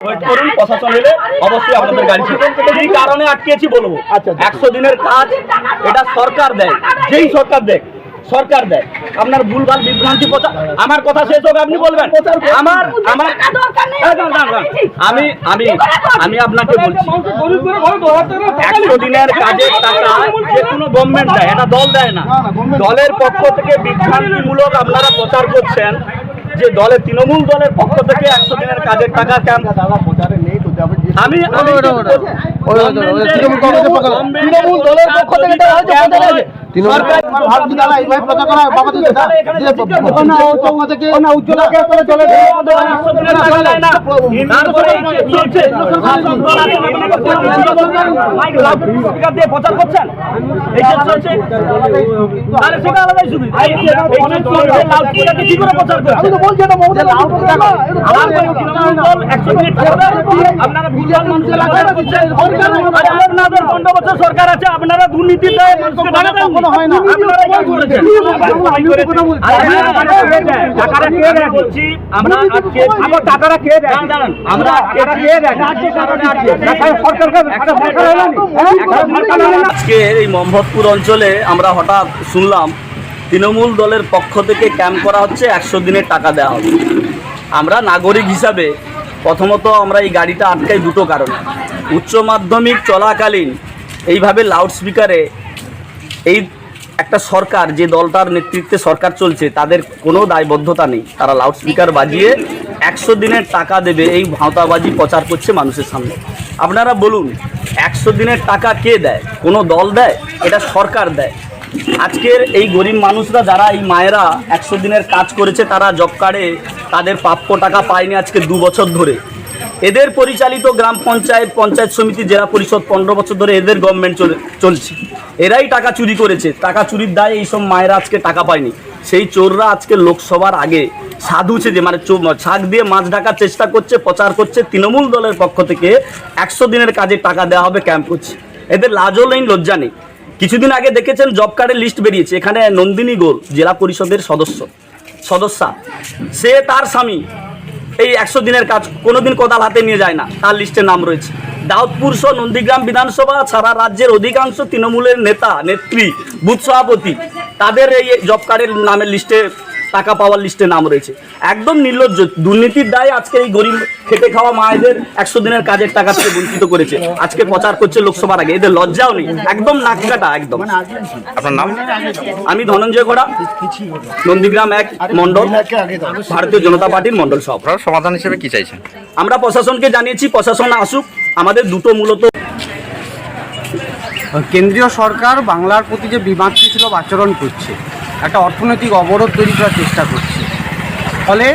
Wait করুন প্রশাসন এলে অবশ্যই আপনাদের গাড়ি ছিল কারণে আটকেছি বলব। আচ্ছা, আচ্ছা। একশো দিনের কাজ এটা সরকার দেয়। যেই সরকার দেয় সরকার দেয়। আপনার ভুলভাল বিভ্রান্তি প্রচার আমার কথা শেষ হবে আপনি বলবেন? আমার। আমি আমি আমি আপনাকে বলছি। একশো দিনের কাজের টাকা যে কোনো গভর্নমেন্ট দেয় এটা দল দেয় না। দলের পক্ষ থেকে বিভ্রান্তিমূলক আপনারা প্রচার করছেন। যে দলের তৃণমূল দলের পক্ষ থেকে একশো দিনের কাজের টাকা তো আমি তৃণমূল দলের পক্ষ থেকে প্রচার করছেন এইসব চলছে তাহলে সেটা আলাদাই সুবিধা কি করে প্রচার করছেন? আমি তো বলছি এটা মমতা আপনারা পনেরো বছর সরকার আছে আপনারা দুর্নীতি? আজকে এই মোহাম্মদপুর অঞ্চলে আমরা হঠাৎ শুনলাম তৃণমূল দলের পক্ষ থেকে ক্যাম্প করা হচ্ছে একশো দিনের টাকা দেওয়া হবে আমরা নাগরিক হিসাবে প্রথমত আমরা এই গাড়িটা আটকাই দুটো কারণে। উচ্চ মাধ্যমিক চলাকালীন এইভাবে লাউডস্পিকারে এই একটা সরকার, যে দলটার নেতৃত্বে সরকার চলছে, তাদের কোনো দায়বদ্ধতা নেই। তারা লাউডস্পিকার বাজিয়ে একশো দিনের টাকা দেবে এই ভাঁওতাবাজি প্রচার করছে মানুষের সামনে। আপনারা বলুন, একশো দিনের টাকা কে দেয়? কোনো দল দেয়? এটা সরকার দেয়। আজকের এই গরিব মানুষরা যারা, এই মায়েরা একশো দিনের কাজ করেছে, তারা জব কার্ডে তাদের প্রাপ্য টাকা পায়নি আজকে দু বছর ধরে। এদের পরিচালিত গ্রাম পঞ্চায়েত পঞ্চায়েত সমিতি, জেলা পরিষদ পনেরো বছর ধরে এদের গভর্নমেন্ট চলছে। এরাই টাকা চুরি করেছে। টাকা চুরির দায়ে এইসব মায়েরা আজকে টাকা পায়নি। সেই চোররা আজকে লোকসভার আগে সাধুছে যে মানে ছাক দিয়ে মাছ ঢাকার চেষ্টা করছে, প্রচার করছে। তৃণমূল দলের পক্ষ থেকে একশো দিনের কাজে টাকা দেওয়া হবে ক্যাম্প করছে। এদের লাজও নেই লজ্জা নেই। কিছুদিন আগে দেখেছেন জব কার্ডের লিস্ট বেরিয়েছে। এখানে নন্দিনী গোল, জেলা পরিষদের সদস্য, সদস্যা। সে তার স্বামী। এই একশো দিনের কাজ কোনোদিন কোদাল হাতে নিয়ে যায় না। তার লিস্টে নাম রয়েছে। দাউদপুর সহ নন্দীগ্রাম বিধানসভা ছাড়া রাজ্যের অধিকাংশ তৃণমূলের নেতা, নেত্রী, বুথ সভাপতি, তাদের এই জব কার্ডের নামের লিস্টে টাকা পাওয়ার লিস্টে নাম রয়েছে। একদম নির্লজ্জ দুর্নীতির দায়ে আজকে এই গরিব খেটে খাওয়া মায়েদের একশো দিনের কাজের টাকা থেকে বঞ্চিত করেছে। আজকে প্রচার করছে লোকসভার আগে। এদের লজ্জাও নেই। একদম নাককাটা একদম। আপনার নাম? আমি ধনঞ্জয় ঘোড়া নন্দীগ্রাম এক মন্ডল ভারতীয় জনতা পার্টির মন্ডল সব সমাধান হিসেবে কি চাইছেন? আমরা প্রশাসনকে জানিয়েছি প্রশাসন আসুক। আমাদের দুটো মূলত কেন্দ্রীয় সরকার বাংলার প্রতি যে বিমাতৃসুলভ আচরণ করছে। একটা অর্থনৈতিক অবরোধ তৈরি করার চেষ্টা করছে। ফলে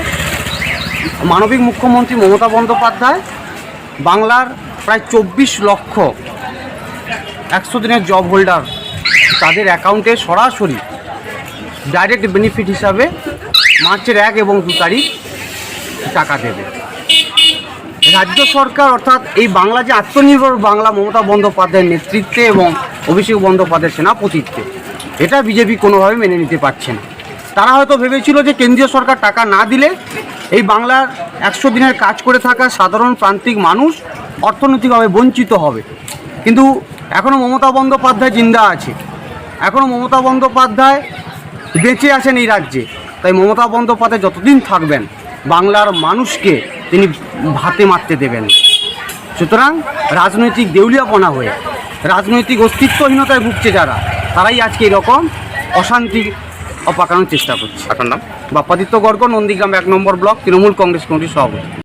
মানবিক মুখ্যমন্ত্রী মমতা বন্দ্যোপাধ্যায় বাংলার প্রায় চব্বিশ লক্ষ একশো দিনের জব হোল্ডার তাদের অ্যাকাউন্টে সরাসরি ডাইরেক্ট বেনিফিট হিসাবে মার্চের এক এবং দু তারিখ টাকা দেবে। রাজ্য সরকার অর্থাৎ এই বাংলা যে আত্মনির্ভর বাংলা মমতা বন্দ্যোপাধ্যায়ের নেতৃত্বে এবং অভিষেক বন্দ্যোপাধ্যায়ের সেনাপতিত্বে এটা বিজেপি কোনোভাবে মেনে নিতে পারছে না। তারা হয়তো ভেবেছিল যে কেন্দ্রীয় সরকার টাকা না দিলে এই বাংলার একশো দিনের কাজ করে থাকা সাধারণ প্রান্তিক মানুষ অর্থনৈতিকভাবে বঞ্চিত হবে। কিন্তু এখনও মমতা বন্দ্যোপাধ্যায় জিন্দা আছে। এখনও মমতা বন্দ্যোপাধ্যায় বেঁচে আছেন এই রাজ্যে। তাই মমতা বন্দ্যোপাধ্যায় যতদিন থাকবেন, বাংলার মানুষকে তিনি ভাতে মারতে দেবেন সুতরাং রাজনৈতিক দেউলিয়াপনা হয়ে, রাজনৈতিক অস্তিত্বহীনতায় ভুগছে যারা তারাই আজকে এরকম অশান্তি অপাকানোর চেষ্টা করছে। আপনার নাম? বাপ্পাদিত্য গর্গ নন্দীগ্রাম এক নম্বর ব্লক তৃণমূল কংগ্রেস কমিটির সভাপতি।